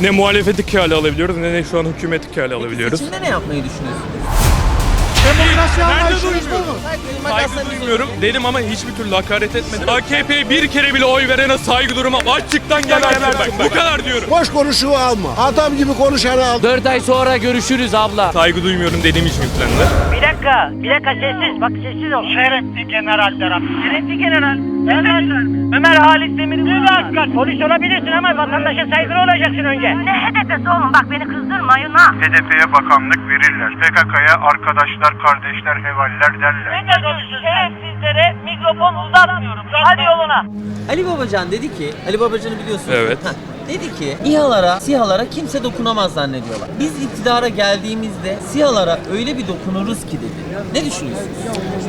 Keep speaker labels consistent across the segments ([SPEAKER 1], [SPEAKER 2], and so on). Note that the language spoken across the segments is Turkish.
[SPEAKER 1] Ne muhalefeti kâle alabiliyoruz ne de şu an hükümeti kâle alabiliyoruz.
[SPEAKER 2] Seçimde ne yapmayı düşünüyorsunuz?
[SPEAKER 3] Demokrasi
[SPEAKER 1] Nerede
[SPEAKER 3] anlayışınız bu mu?
[SPEAKER 1] Saygı duymuyorum dedim ama hiçbir türlü hakaret etmedim. AKP'ye bir kere bile oy verene saygı durma. Açıktan gebersin bak. Bu kadar diyorum.
[SPEAKER 3] Boş konuşuğu alma. Adam gibi konuşanı al.
[SPEAKER 4] 4 ay sonra görüşürüz abla.
[SPEAKER 1] Saygı duymuyorum dediğim için yüklendiler.
[SPEAKER 5] Bir dakika, bir dakika sessiz. Bak sessiz ol. Şerefli generaller abi. Şerefli general. Ömer, Ömer Halit Demir'i Bir dakika. Polis olabilirsin ama vatandaşa saygılı olacaksın önce.
[SPEAKER 6] Ne HDP'si oğlum bak beni kızdırmayın ha.
[SPEAKER 7] HDP'ye bakanlık verirler. PKK'ya arkadaşlar, kardeşler, hevaller derler.
[SPEAKER 5] Ne konuşuyorsun? Şerefsizlere mikrofon uzatmıyorum. Hadi yoluna.
[SPEAKER 2] Ali Babacan dedi ki, Ali Babacan'ı biliyorsunuz.
[SPEAKER 1] Evet.
[SPEAKER 2] Heh, dedi ki İHA'lara, SİHA'lara kimse dokunamaz zannediyorlar. Biz iktidara geldiğimizde SİHA'lara öyle bir dokunuruz ki dedi. Ne düşünüyorsunuz?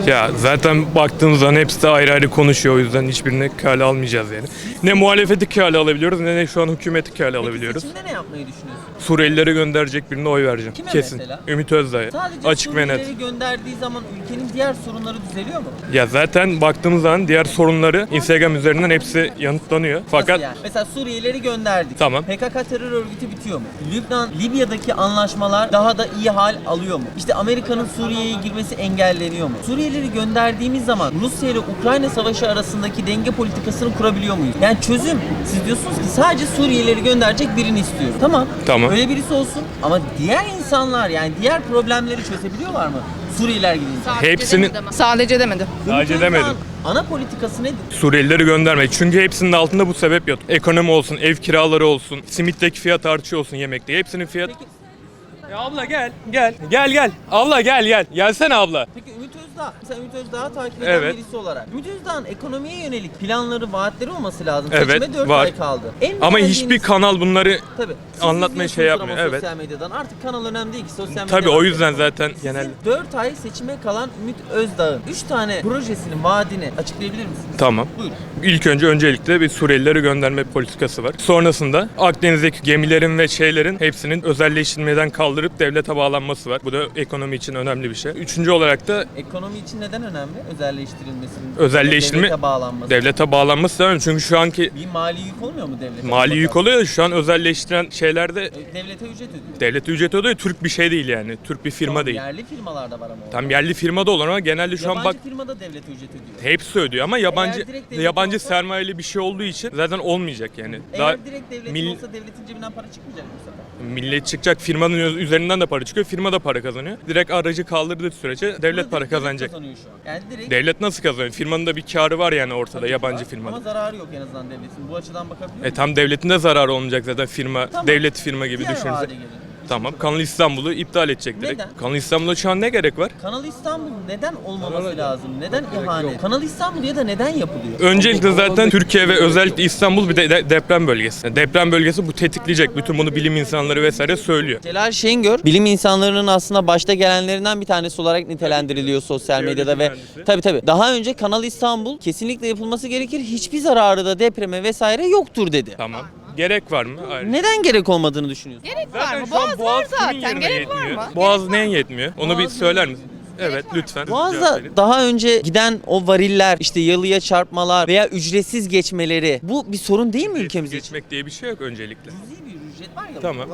[SPEAKER 1] Ya zaten baktığımız zaman hepsi de ayrı ayrı konuşuyor o yüzden hiçbirini kâle almayacağız yani. Ne muhalefeti kâle alabiliyoruz ne de şu an hükümeti kâle alabiliyoruz.
[SPEAKER 2] Seçimde ne yapmayı düşünüyorsunuz?
[SPEAKER 1] Suriyelilere gönderecek birine oy vereceğim.
[SPEAKER 2] Kime
[SPEAKER 1] Kesin.
[SPEAKER 2] mesela?
[SPEAKER 1] Ümit Özdağ'a.
[SPEAKER 2] Sadece
[SPEAKER 1] Açık ve net.
[SPEAKER 2] Suriyelileri gönderdiği zaman ülkenin diğer sorunları düzeliyor mu?
[SPEAKER 1] Ya zaten baktığımız zaman diğer sorunları Instagram üzerinden hepsi yanıtlanıyor. Fakat
[SPEAKER 2] Nasıl yani? Mesela Suriyelileri gönderdik.
[SPEAKER 1] Tamam.
[SPEAKER 2] PKK terör örgütü bitiyor mu? Lübnan, Libya'daki anlaşmalar daha da iyi hal alıyor mu? İşte Amerika'nın Suriye'ye girmesi engelleniyor mu? Suriyelileri gönderdiğimiz zaman Rusya ile Ukrayna savaşı arasındaki denge politikasını kurabiliyor muyuz? Yani çözüm. Siz diyorsunuz ki sadece Suriyelileri gönderecek birini istiyorum. Tamam.
[SPEAKER 1] Tamam.
[SPEAKER 2] Öyle birisi olsun ama diğer insanlar yani diğer problemleri çözebiliyorlar mı? Suriyeliler gidince.
[SPEAKER 1] hepsinin
[SPEAKER 8] Sadece demedi.
[SPEAKER 1] sadece demedim.
[SPEAKER 2] Ana politikası nedir?
[SPEAKER 1] Suriyelileri göndermek. Çünkü hepsinin altında bu sebep yok. Ekonomi olsun, ev kiraları olsun, simitteki fiyat artışı olsun yemekte. Hepsinin fiyat...
[SPEAKER 2] Peki,
[SPEAKER 1] Ya abla gel, gel. Gel gel. Abla gel gel. Gelsene abla.
[SPEAKER 2] Peki Ümit Özdağ, mesela Ümit Özdağ'ı takip eden
[SPEAKER 1] Evet.
[SPEAKER 2] birisi olarak. Ümit Özdağ'ın ekonomiye yönelik planları, vaatleri olması lazım.
[SPEAKER 1] Evet,
[SPEAKER 2] Seçime 4
[SPEAKER 1] var.
[SPEAKER 2] ay kaldı. En
[SPEAKER 1] Ama
[SPEAKER 2] beğendiğiniz-
[SPEAKER 1] hiçbir kanal bunları
[SPEAKER 2] Tabii. Siz
[SPEAKER 1] anlatmaya şey yapmıyor,
[SPEAKER 2] ama
[SPEAKER 1] evet.
[SPEAKER 2] Sosyal medyadan. Artık kanal önemli değil ki sosyal medya.
[SPEAKER 1] Tabii o yüzden zaten
[SPEAKER 2] Sizin
[SPEAKER 1] genel
[SPEAKER 2] 4 ay seçime kalan Ümit Özdağ'ın 3 tane projesinin vaadini açıklayabilir misiniz?
[SPEAKER 1] Tamam.
[SPEAKER 2] Buyurun.
[SPEAKER 1] İlk önce öncelikle bir Suriyelileri gönderme politikası var. Sonrasında Akdeniz'deki gemilerin ve şeylerin hepsinin özelleştirmeden kaldırıp devlete bağlanması var. Bu da ekonomi için önemli bir şey. Üçüncü olarak da
[SPEAKER 2] Ekonomi için neden önemli? Özelleştirilmesinin.
[SPEAKER 1] Özelleştirme-
[SPEAKER 2] Devlete bağlanması.
[SPEAKER 1] devlete bağlanması da önemli. Çünkü şu anki
[SPEAKER 2] Bir mali yük olmuyor mu devlete?
[SPEAKER 1] mali yük oluyor. Şu an özelleştiren şeylerde
[SPEAKER 2] E, Devlete ücret ödüyor.
[SPEAKER 1] devlet ücret ödüyor. Türk bir şey değil yani. Türk bir firma
[SPEAKER 2] Tamam,
[SPEAKER 1] değil.
[SPEAKER 2] Yerli firmalarda var ama. o.
[SPEAKER 1] Tam yerli firma da olur ama genelde şu
[SPEAKER 2] Yabancı
[SPEAKER 1] an bak
[SPEAKER 2] firmada devlete ücret ödüyor.
[SPEAKER 1] hepsi ödüyor ama yabancı
[SPEAKER 2] direkt devlet
[SPEAKER 1] yabancı
[SPEAKER 2] olsa-
[SPEAKER 1] sermayeli bir şey olduğu için zaten olmayacak yani.
[SPEAKER 2] Eğer direkt devletin
[SPEAKER 1] mil-
[SPEAKER 2] olsa devletin cebinden para çıkmayacak mı bu sefer?
[SPEAKER 1] Millet çıkacak firmanın üzerinden de para çıkıyor. Firma da para kazanıyor. Direkt aracı kaldırdığı sürece devlet
[SPEAKER 2] Bunu
[SPEAKER 1] para
[SPEAKER 2] direkt
[SPEAKER 1] kazanacak.
[SPEAKER 2] kazanıyor şu an. Yani direkt
[SPEAKER 1] Devlet nasıl kazanıyor? Firmanın da bir karı var yani ortada yabancı
[SPEAKER 2] Ama
[SPEAKER 1] firmanın.
[SPEAKER 2] zararı yok en azından devletin. Bu açıdan bakabiliyor
[SPEAKER 1] E tam devletin de zararı olmayacak zaten firma,
[SPEAKER 2] Tamam.
[SPEAKER 1] devlet firma gibi
[SPEAKER 2] Diğer
[SPEAKER 1] düşünürse.
[SPEAKER 2] vade gelelim.
[SPEAKER 1] Tamam. Kanal İstanbul'u iptal edecek direkt.
[SPEAKER 2] Neden?
[SPEAKER 1] Kanal İstanbul'a şu an ne gerek var?
[SPEAKER 2] Kanal İstanbul neden olmaması lazım? Neden ihanet? Kanal İstanbul ya da neden yapılıyor?
[SPEAKER 1] Öncelikle zaten Türkiye ve özellikle İstanbul bir de de- deprem bölgesi. Yani deprem bölgesi bu tetikleyecek. Bütün bunu bilim insanları vesaire söylüyor.
[SPEAKER 2] Celal Şengör bilim insanlarının aslında başta gelenlerinden bir tanesi olarak nitelendiriliyor sosyal
[SPEAKER 1] Jeoloji
[SPEAKER 2] medyada ve
[SPEAKER 1] mühendisi.
[SPEAKER 2] tabii tabii daha önce Kanal İstanbul kesinlikle yapılması gerekir. Hiçbir zararı da depreme vesaire yoktur dedi.
[SPEAKER 1] Tamam. Gerek var mı? Hayır.
[SPEAKER 2] Neden gerek olmadığını düşünüyorsun?
[SPEAKER 8] Gerek var
[SPEAKER 1] Zaten
[SPEAKER 8] mı?
[SPEAKER 1] şu an
[SPEAKER 8] Boğaz,
[SPEAKER 1] Boğaz
[SPEAKER 8] var
[SPEAKER 1] kimin
[SPEAKER 8] zaten.
[SPEAKER 1] yerine
[SPEAKER 8] Gerek var
[SPEAKER 1] yetmiyor?
[SPEAKER 8] mı?
[SPEAKER 1] Boğaz neye yetmiyor? Onu bir
[SPEAKER 2] Boğaz
[SPEAKER 1] söyler misin? Evet lütfen. Cevap
[SPEAKER 2] Boğaz'da daha önce giden o variller, işte yalıya çarpmalar veya ücretsiz geçmeleri bu bir sorun değil mi ülkemiz için?
[SPEAKER 1] geçmek diye bir şey yok öncelikle.
[SPEAKER 2] Cüzi bir ücret var ya.
[SPEAKER 1] Tamam.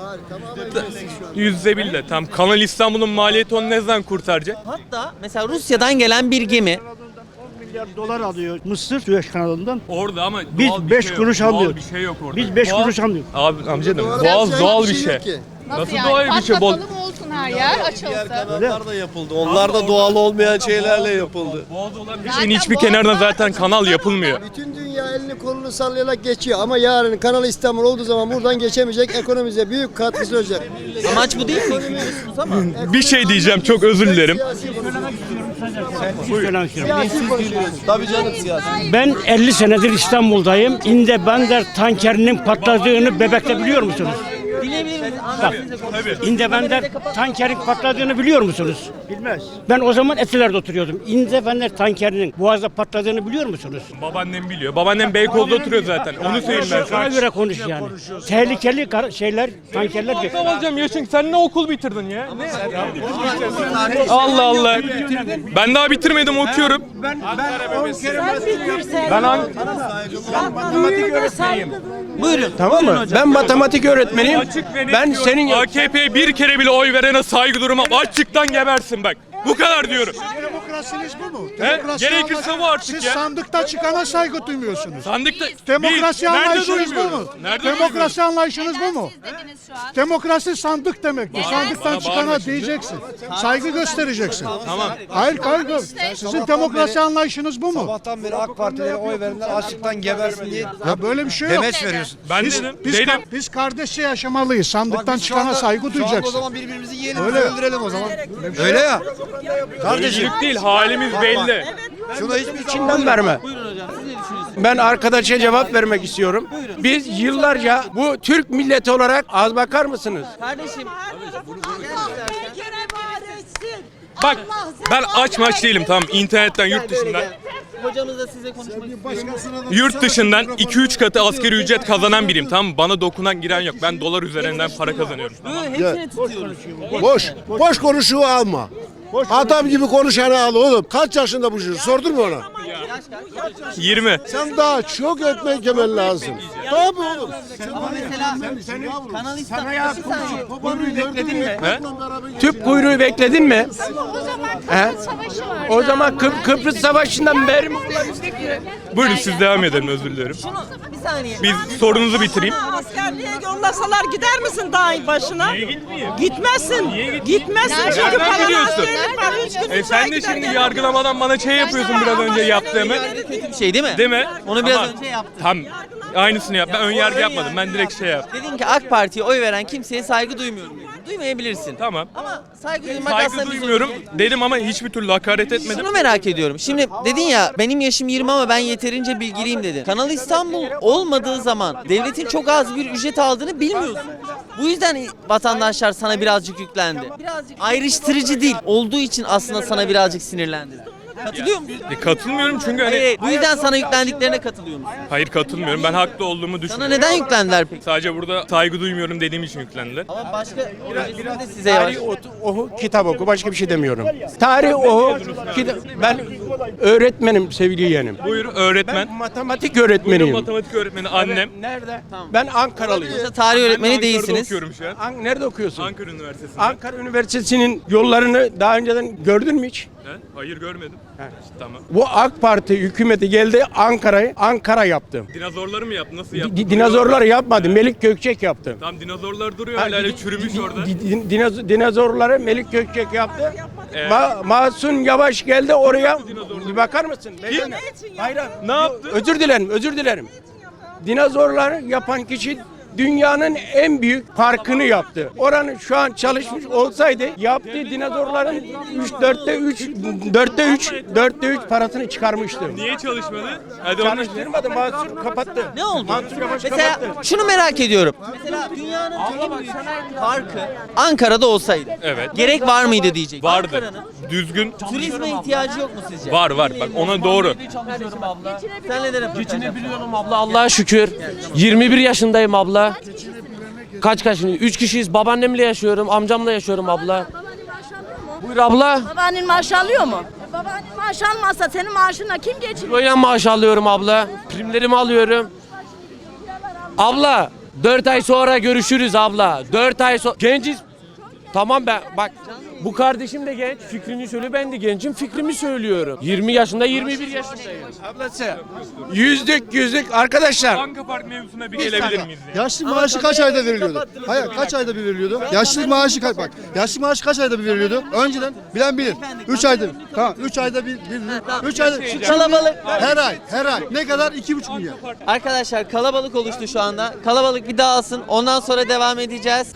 [SPEAKER 1] Yüzde bille. Tam Kanal İstanbul'un maliyeti onu ne zaman kurtaracak?
[SPEAKER 2] Hatta mesela Rusya'dan gelen bir gemi
[SPEAKER 3] milyar dolar alıyor Mısır Süveyş kanalından.
[SPEAKER 1] Orada ama
[SPEAKER 3] Biz
[SPEAKER 1] doğal bir
[SPEAKER 3] beş
[SPEAKER 1] şey yok.
[SPEAKER 3] kuruş
[SPEAKER 1] Doğal
[SPEAKER 3] almıyoruz.
[SPEAKER 1] bir şey yok orada.
[SPEAKER 3] Biz 5
[SPEAKER 1] Doğal-
[SPEAKER 3] kuruş almıyoruz.
[SPEAKER 1] Abi amcanım doğal doğal bir şey. Nasıl
[SPEAKER 8] yani?
[SPEAKER 1] doğal bir şey? Bol...
[SPEAKER 8] Patlatalım olsun her yer açılsın.
[SPEAKER 9] Kanallar da yapıldı. Onlar da doğal olmayan şeylerle yapıldı.
[SPEAKER 1] Boğaz olan bir
[SPEAKER 8] Zaten
[SPEAKER 1] şeyin hiçbir kenarına
[SPEAKER 8] zaten
[SPEAKER 1] kanal yapılmıyor.
[SPEAKER 9] Bütün dünya elini kolunu sallayarak geçiyor ama yarın Kanal İstanbul olduğu zaman buradan geçemeyecek. Ekonomimize büyük katkısı olacak.
[SPEAKER 2] amaç bu değil mi?
[SPEAKER 1] Bir şey diyeceğim çok özür dilerim.
[SPEAKER 9] Siyasi konuşuyoruz. Tabii canım siyasi.
[SPEAKER 3] Ben 50 senedir İstanbul'dayım. İnde Bender tankerinin patladığını Bebek'te biliyor musunuz?
[SPEAKER 2] Dileyebilir miyiz?
[SPEAKER 3] Bak, tankerin patladığını biliyor musunuz? Bilmez. Ben o zaman Etiler'de oturuyordum. İnde Bender tankerinin Boğaz'da patladığını biliyor musunuz?
[SPEAKER 1] Babaannem biliyor. Babaannem Beykoz'da oturuyor zaten. Onu söyleyeyim ben
[SPEAKER 3] Ona
[SPEAKER 1] sana.
[SPEAKER 3] göre konuş yani. Tehlikeli kar- şeyler, tankerler
[SPEAKER 1] Ne alacağım yaşın? Sen ne okul bitirdin ya? Ne? Allah Allah. Ben daha bitirmedim okuyorum. Ben ben
[SPEAKER 2] Buyurun.
[SPEAKER 10] Tamam mı? Ben matematik öğretmeniyim.
[SPEAKER 1] Açık ve net
[SPEAKER 10] Ben
[SPEAKER 1] diyorum.
[SPEAKER 10] senin
[SPEAKER 1] AKP'ye bir kere bile oy verene saygı durumam. Açıktan gebersin bak. Bu kadar diyorum.
[SPEAKER 11] Demokrasiniz bu mu?
[SPEAKER 1] He? Gerekirse bu artık
[SPEAKER 11] Siz
[SPEAKER 1] ya.
[SPEAKER 11] sandıkta çıkana saygı duymuyorsunuz.
[SPEAKER 1] Sandıkta
[SPEAKER 11] Demokrasi
[SPEAKER 1] Biz nerede
[SPEAKER 11] anlayışınız bu mu?
[SPEAKER 1] duymuyoruz? Nerede
[SPEAKER 11] Demokrasi anlayışınız bu
[SPEAKER 8] Neden
[SPEAKER 11] mu?
[SPEAKER 8] siz dediniz şu an?
[SPEAKER 11] Demokrasi sandık demektir. Sandıktan
[SPEAKER 1] Bana
[SPEAKER 11] çıkana
[SPEAKER 1] şimdi.
[SPEAKER 11] diyeceksin. Saygı göstereceksin.
[SPEAKER 1] Tamam.
[SPEAKER 11] Hayır hayır. Sizin demokrasi anlayışınız bu mu?
[SPEAKER 9] Sabahtan beri AK Partilere oy verenler açlıktan gebersin diye
[SPEAKER 11] Ya böyle bir şey yok.
[SPEAKER 9] veriyorsun.
[SPEAKER 1] Ben
[SPEAKER 11] Biz,
[SPEAKER 1] dedim.
[SPEAKER 11] biz,
[SPEAKER 1] dedim.
[SPEAKER 11] ka- biz kardeşçe yaşamalıyız. Sandıktan çıkana saygı duyacaksın.
[SPEAKER 9] birbirimizi yiyelim,
[SPEAKER 11] Öyle.
[SPEAKER 9] öldürelim o zaman. Öyle ya. Kardeşim,
[SPEAKER 1] Özgürlük değil halimiz belli.
[SPEAKER 9] şuna hiçbir
[SPEAKER 10] içinden verme.
[SPEAKER 2] Buyurun hocam siz ne düşünüyorsunuz?
[SPEAKER 10] Ben arkadaşa cevap vermek istiyorum. Biz yıllarca bu Türk milleti olarak az bakar mısınız?
[SPEAKER 2] Kardeşim
[SPEAKER 1] Bak ben aç maç değilim tamam internetten yurt dışından.
[SPEAKER 2] hocamız da size konuşmak istiyor.
[SPEAKER 1] Yurt dışından 2-3 katı asgari ücret kazanan biriyim tamam mı? Bana dokunan giren yok. Ben dolar üzerinden para kazanıyorum.
[SPEAKER 2] Böyle hepsini tutuyoruz.
[SPEAKER 9] Boş, boş konuşuğu alma. Adam gibi konuşanı al oğlum. Kaç yaşında bu çocuk? Sordun mu ona?
[SPEAKER 1] 20.
[SPEAKER 9] Sen daha çok ekmek yemen lazım. Tabii oğlum.
[SPEAKER 2] Ama mesela Kanal İstanbul bir saniye.
[SPEAKER 10] bekledin mi?
[SPEAKER 1] He?
[SPEAKER 10] Tüp kuyruğu bekledin mi?
[SPEAKER 8] O zaman
[SPEAKER 10] He?
[SPEAKER 8] Kıbrıs Savaşı vardı.
[SPEAKER 10] O zaman Kıp- Kıbrıs Savaşı'ndan beri mi?
[SPEAKER 1] Buyurun siz devam edelim özür dilerim.
[SPEAKER 2] Bir saniye.
[SPEAKER 1] Biz sorunuzu bitireyim.
[SPEAKER 5] Askerliğe yollasalar gider misin dağın başına?
[SPEAKER 1] Niye gitmeyeyim?
[SPEAKER 5] Gitmezsin. Gitmezsin
[SPEAKER 8] Nereden
[SPEAKER 5] çünkü paranı
[SPEAKER 1] biliyorsun?
[SPEAKER 5] askerlik var. Üç gün
[SPEAKER 1] E sen de şimdi yargılamadan bana şey yapıyorsun biraz önce yaptığımı.
[SPEAKER 2] Kötü bir şey değil mi?
[SPEAKER 1] Değil mi?
[SPEAKER 2] Onu biraz
[SPEAKER 1] Ama
[SPEAKER 2] önce yaptın.
[SPEAKER 1] Tam aynısını yap. Ben ön yargı yapmadım. Ben direkt şey yaptım.
[SPEAKER 2] Dedin ki AK Parti'ye oy veren kimseye saygı duymuyorum dedin. Duymayabilirsin.
[SPEAKER 1] Tamam.
[SPEAKER 2] Ama saygı duymak
[SPEAKER 1] Saygı
[SPEAKER 2] aslında bir
[SPEAKER 1] duymuyorum
[SPEAKER 2] zorunluluk.
[SPEAKER 1] dedim ama hiçbir türlü hakaret etmedim.
[SPEAKER 2] Şunu merak ediyorum. Şimdi dedin ya benim yaşım 20 ama ben yeterince bilgiliyim dedin. Kanal İstanbul olmadığı zaman devletin çok az bir ücret aldığını bilmiyorsun. Bu yüzden vatandaşlar sana birazcık yüklendi. Birazcık ayrıştırıcı değil. Olduğu için aslında sana birazcık sinirlendiler. Katılıyor musun?
[SPEAKER 1] E, katılmıyorum çünkü hani
[SPEAKER 2] Hayır, bu yüzden sana yüklendiklerine katılıyor musun?
[SPEAKER 1] hayır katılmıyorum. Ben haklı olduğumu
[SPEAKER 2] Sana
[SPEAKER 1] düşünüyorum.
[SPEAKER 2] neden yüklendiler peki?
[SPEAKER 1] Sadece burada saygı duymuyorum dediğim için yüklendiler.
[SPEAKER 2] Ama başka öncesinde de size yavaş.
[SPEAKER 10] Tarih oku, oku, kitap oku. Başka bir şey demiyorum. Tarih oku. Kitap. Ben öğretmenim sevgili yeğenim.
[SPEAKER 1] Buyur
[SPEAKER 10] Ben
[SPEAKER 1] öğretmen.
[SPEAKER 10] matematik
[SPEAKER 1] Buyurun
[SPEAKER 10] öğretmeniyim.
[SPEAKER 1] matematik öğretmeni annem.
[SPEAKER 10] Nerede? Ben Ankaralıyım.
[SPEAKER 2] Yoksa tarih öğretmeni
[SPEAKER 1] Ankara'da
[SPEAKER 2] değilsiniz.
[SPEAKER 1] okuyorum şu an.
[SPEAKER 10] An- nerede okuyorsun?
[SPEAKER 1] Ankara Üniversitesi'nde.
[SPEAKER 10] Ankara Üniversitesi'nin yollarını daha önceden gördün mü hiç?
[SPEAKER 1] He? Hayır görmedim. Tamam.
[SPEAKER 10] Bu AK Parti hükümeti geldi Ankara'yı Ankara yaptı.
[SPEAKER 1] Dinozorları mı yaptı? Nasıl yaptı?
[SPEAKER 10] Di- dinozorlar yapmadı. Melik Gökçek yaptı.
[SPEAKER 1] Tam dinozorlar duruyor
[SPEAKER 10] Ha,
[SPEAKER 1] hala çürümüş
[SPEAKER 10] di-
[SPEAKER 1] orada.
[SPEAKER 10] di- di- dinoz- dinozorları Melik Gökçek yaptı.
[SPEAKER 1] Evet.
[SPEAKER 10] Ma- Mahsun Yavaş geldi oraya. Bir bakar mısın? Beyefendi. Hayır. hayır.
[SPEAKER 1] Ne yaptı?
[SPEAKER 10] Özür dilerim, özür dilerim. Dinozorları yapan kişi dünyanın en büyük parkını yaptı. Oranın şu an çalışmış olsaydı yaptığı dinozorların 3 4'te 3 4'te 3 4'te 3 parasını çıkarmıştı.
[SPEAKER 1] Niye çalışmadı? Hadi
[SPEAKER 10] Çalıştırmadı, Mansur kapattı.
[SPEAKER 2] Ne oldu?
[SPEAKER 10] Mansur Yavaş
[SPEAKER 2] Mesela
[SPEAKER 10] kapattı.
[SPEAKER 2] şunu merak ediyorum. Mesela dünyanın en büyük parkı Ankara'da olsaydı.
[SPEAKER 1] Evet.
[SPEAKER 2] Gerek var mıydı diyecek.
[SPEAKER 1] vardı.
[SPEAKER 2] Ankara'nın
[SPEAKER 1] Düzgün
[SPEAKER 2] turizme ihtiyacı yok mu sizce?
[SPEAKER 1] var var. Bak ona doğru.
[SPEAKER 2] Sen neden yapıyorsun?
[SPEAKER 4] Biliyorum abla Allah'a şükür. 21 yaşındayım abla. Kaç kaç şimdi? 3 kişiyiz. Babaannemle yaşıyorum, amcamla yaşıyorum abla. Buyur abla.
[SPEAKER 8] Babaannen maaş alıyor mu? Babaannen maaş almazsa senin maaşınla kim geçiniyor?
[SPEAKER 4] Kiloya maaş alıyorum abla. Primlerimi alıyorum. Abla 4 ay sonra görüşürüz abla. 4 ay sonra. Genciz. Tamam ben bak bu kardeşim de genç. Fikrini söyle ben de gencim. Fikrimi söylüyorum. 20 yaşında 21 yaşındayım.
[SPEAKER 10] Ablası. Yüzlük yüzlük arkadaşlar.
[SPEAKER 1] Banka Park mevzusuna bir gelebilir miyiz? ya?
[SPEAKER 9] Yaşlık maaşı kaç ayda veriliyordu? Hayır kaç ayda bir veriliyordu? Yaşlık maaşı kaç bak. Yaşlık maaşı kaç ayda bir veriliyordu? Önceden bilen bilir. 3 ayda bir. Tamam 3 ayda bir. 3 ayda.
[SPEAKER 2] Kalabalık.
[SPEAKER 9] Her ay, her ay. Ne kadar? 2,5 milyar.
[SPEAKER 2] Arkadaşlar kalabalık oluştu şu anda. Kalabalık bir dağılsın. Ondan sonra devam edeceğiz.